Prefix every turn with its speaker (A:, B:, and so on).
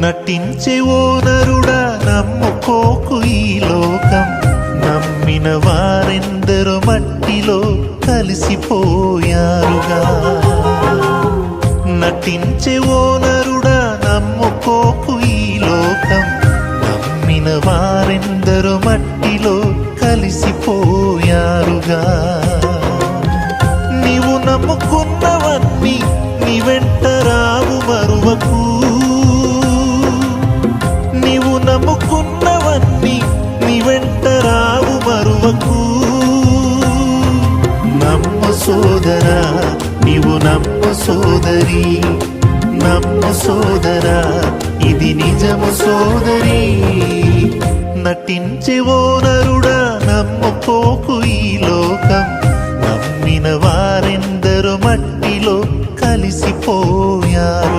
A: నటించే ఓ నరుడా నమ్ముకోకు ఈ లోకం. నమ్మిన వారెందరో మట్టిలో కలిసిపోయారుగా. నటించే ఓ నరుడా నమ్ముకోకు ఈ లోకం. నమ్మిన వారెందరో మట్టిలో కలిసిపోయారుగా. నీవు నమ్ముకున్నవన్నీ నీ వెంట రావు మరువకు. నమ్ముకున్నవన్నీ నీ వెంట రావు మరువకు. నమ్మ సోదరా నీవు నమ్మ సోదరి. నమ్మ సోదరా ఇది నిజము సోదరి. నటించే ఓ నరుడా నమ్మపోకు ఈ లోకం. నమ్మిన వారెందరు మట్టిలో కలిసిపోయారు.